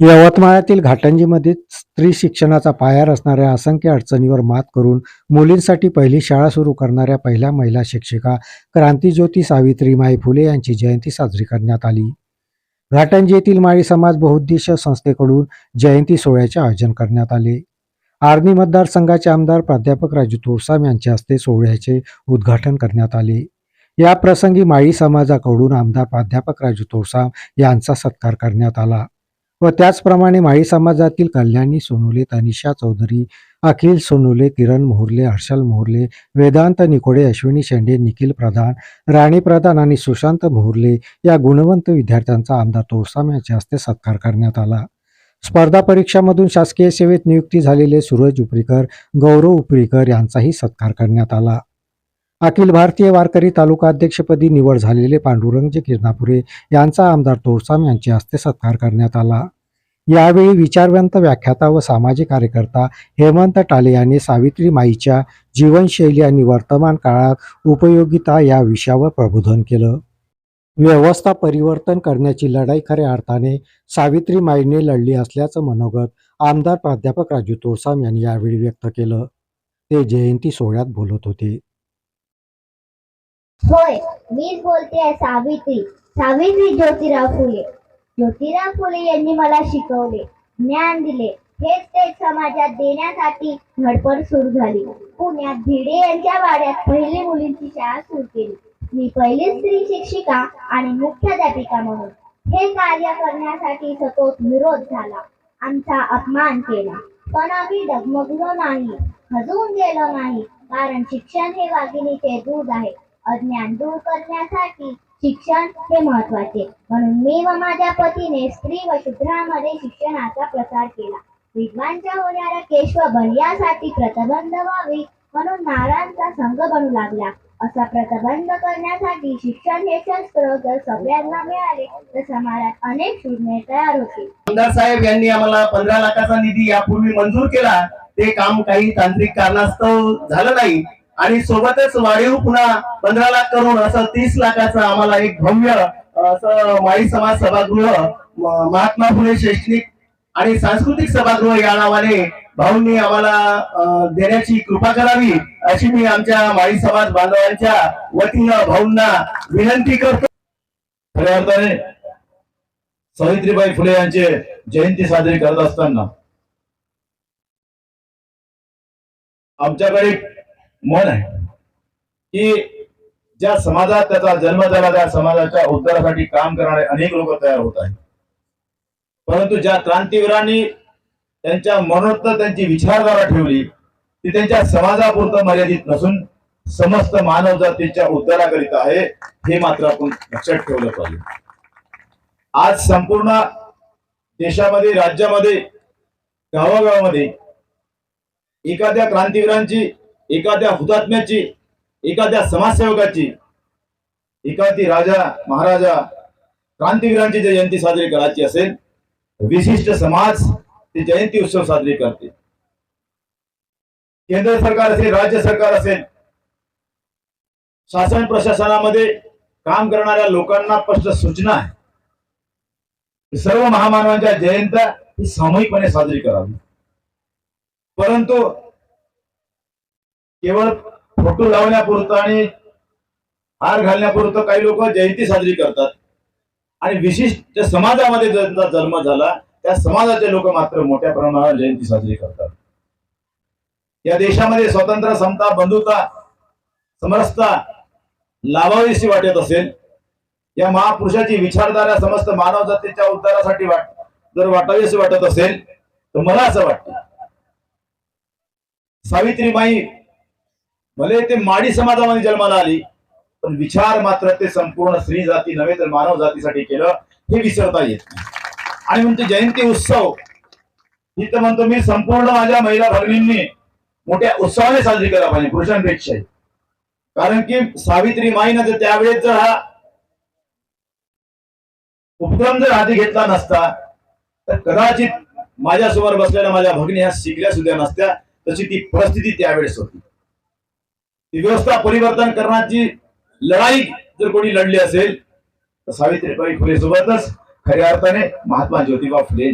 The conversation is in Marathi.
यवतमाळातील घाटंजीमध्ये स्त्री शिक्षणाचा पाया असणाऱ्या असंख्य अडचणीवर मात करून मुलींसाठी पहिली शाळा सुरू करणाऱ्या पहिल्या महिला शिक्षिका क्रांतीज्योती सावित्रीमाई फुले यांची जयंती साजरी करण्यात आली. घाटंजी येथील माळी समाज बहुउद्देशीय संस्थेकडून जयंती सोहळ्याचे आयोजन करण्यात आले. आर्मी मतदारसंघाचे आमदार प्राध्यापक राजू तोरसाम यांच्या हस्ते सोहळ्याचे उद्घाटन करण्यात आले. या प्रसंगी माळी समाजाकडून आमदार प्राध्यापक राजू तोरसाम यांचा सत्कार करण्यात आला. व त्याचप्रमाणे माळी समाजातील कल्याणी सोनुले तनिषा चौधरी अखिल सोनुले किरण मोहर्ले हर्षल मोहर्ले वेदांत निकोडे अश्विनी शेंडे निखिल प्रधान राणी प्रधान आणि सुशांत मोहर्ले या गुणवंत विद्यार्थ्यांचा आमदार तोरसाम यांच्या हस्ते सत्कार करण्यात आला. स्पर्धा परीक्षामधून शासकीय सेवेत नियुक्ती झालेले सूरज उपरीकर गौरव उपरीकर यांचाही सत्कार करण्यात आला. अखिल भारतीय वारकरी तालुका अध्यक्षपदी निवड झालेले पांडुरंगजी किरणापुरे यांचा आमदार तोडसाम यांच्या हस्ते सत्कार करण्यात आला. यावेळी विचारवंत व्याख्याता व सामाजिक कार्यकर्ता हेमंत टाले यांनी सावित्री माईच्या जीवनशैली आणि वर्तमान काळात उपयोगिता या विषयावर प्रबोधन केलं. व्यवस्था परिवर्तन करण्याची लढाई खऱ्या अर्थाने सावित्री माईने लढली असल्याचं मनोगत आमदार प्राध्यापक राजू तोडसाम यांनी यावेळी व्यक्त केलं. ते जयंती सोहळ्यात बोलत होते. होय मीच बोलते आहे सावित्री. सावित्री ज्योतिराव फुले. ज्योतिराव फुले यांनी मला शिकवले ज्ञान दिले. हेच ते समाजात देण्यासाठी धडपड सुरू झाली. पुण्यात भिडे यांच्या वाड्यात पहिली मुलींची शाळा सुरू केली. मी पहिली स्त्री शिक्षिका आणि मुख्याध्यापिका म्हणून. हे कार्य करण्यासाठी सतोत विरोध झाला. आमचा अपमान केला. पण आम्ही डगमगलो नाही. हजून गेलो नाही. कारण शिक्षण हे वाघिणीचे दूध आहे. अज्ञान दूर करण्यासाठी शिक्षण हे महत्त्वाचे म्हणून मी व माझ्या पतीने स्त्री व शूद्रांमध्ये शिक्षणाचा प्रसार केला. विद्वांच्या होणाऱ्या केशव यासाठी प्रतिबंध व्हावी म्हणून नारायणचा संघ बनू लागला. असा प्रतिबंध करण्यासाठी शिक्षण हे शस्त्र जर सगळ्यांना मिळाले तर समाजात अनेक शून्य तयार होतील. आमदार साहेब यांनी आम्हाला पंधरा लाखाचा निधी यापूर्वी मंजूर केला. ते काम काही तांत्रिक कारणास्तव झालं नाही. आणि सोबतच वाढीव पुन्हा पंधरा लाख करून असं तीस लाखाचं आम्हाला एक भव्य असं माळी समाज सभागृह महात्मा फुले शैक्षणिक आणि सांस्कृतिक सभागृह या नावाने भाऊंनी आम्हाला देण्याची कृपा करावी अशी मी आमच्या माळी समाज बांधवांच्या वतीनं भाऊंना विनंती करतो. खऱ्या अर्थाने सावित्रीबाई फुले यांचे जयंती साजरी करत असताना आमच्याकडे मन आहे. की ज्या समाजात त्याचा जन्म झाला त्या समाजाच्या उद्धारासाठी काम करणारे अनेक लोक तयार होत आहेत. परंतु ज्या क्रांतीवीरांनी त्यांच्या मनोरथ त्यांची विचारधारा ठेवली ती त्यांच्या समाजापुरतं मर्यादित नसून समस्त मानव जातीच्या उद्धाराकरिता आहे हे मात्र आपण लक्षात ठेवलं पाहिजे. आज संपूर्ण देशामध्ये राज्यामध्ये गावागावामध्ये एखाद्या क्रांतीवीरांची एखाद्या हुतात्म्याची एखाद्या समाजसेवकाची एखादी राजा महाराजा क्रांतिवीरांची जर जयंती साजरी करायची असेल विशिष्ट समाज ते जयंती उत्सव साजरी करते. केंद्र सरकार असेल राज्य सरकार असेल शासन प्रशासनामध्ये काम करणाऱ्या लोकांना स्पष्ट सूचना आहे. सर्व महामानवांच्या जयंत्या ही सामूहिकपणे साजरी करावी. परंतु केवळ फोटो लावण्यापुरतं आणि हार घालण्यापुरतं काही लोक जयंती साजरी करतात. आणि विशिष्ट समाजामध्ये ज्यांचा जन्म झाला त्या समाजाचे लोक मात्र मोठ्या प्रमाणावर जयंती साजरी करतात. या देशामध्ये स्वतंत्र समता बंधुता समरसता लाभावीशी वाटत असेल या महापुरुषाची विचारधारा समस्त मानव जातीच्या उद्धारासाठी वाट जर वाटावीशी वाटत असेल तर मला असं वाटतं सावित्रीबाई भले ते माडी समाजामध्ये जन्माला आली पण विचार मात्र ते संपूर्ण स्त्री जाती नव्हे तर मानव जातीसाठी केलं हे विसरता येत नाही. आणि म्हणजे जयंती उत्सव ही तर म्हणतो मी संपूर्ण माझ्या महिला भगिनींनी मोठ्या उत्साहाने साजरी करायला पाहिजे पुरुषांपेक्षाही. कारण की सावित्री माईनं जर त्यावेळेस जर हा उपक्रम जर हाती घेतला नसता तर कदाचित माझ्यासमोर बसलेल्या माझ्या भगिनी ह्या शिकल्या सुद्धा नसत्या तशी ती परिस्थिती त्यावेळेस होती. ती व्यवस्था परिवर्तन करण्याची लढाई जर कोणी लढली असेल तर सावित्रीबाई फुले सोबतच खऱ्या अर्थाने महात्मा ज्योतिबा फुले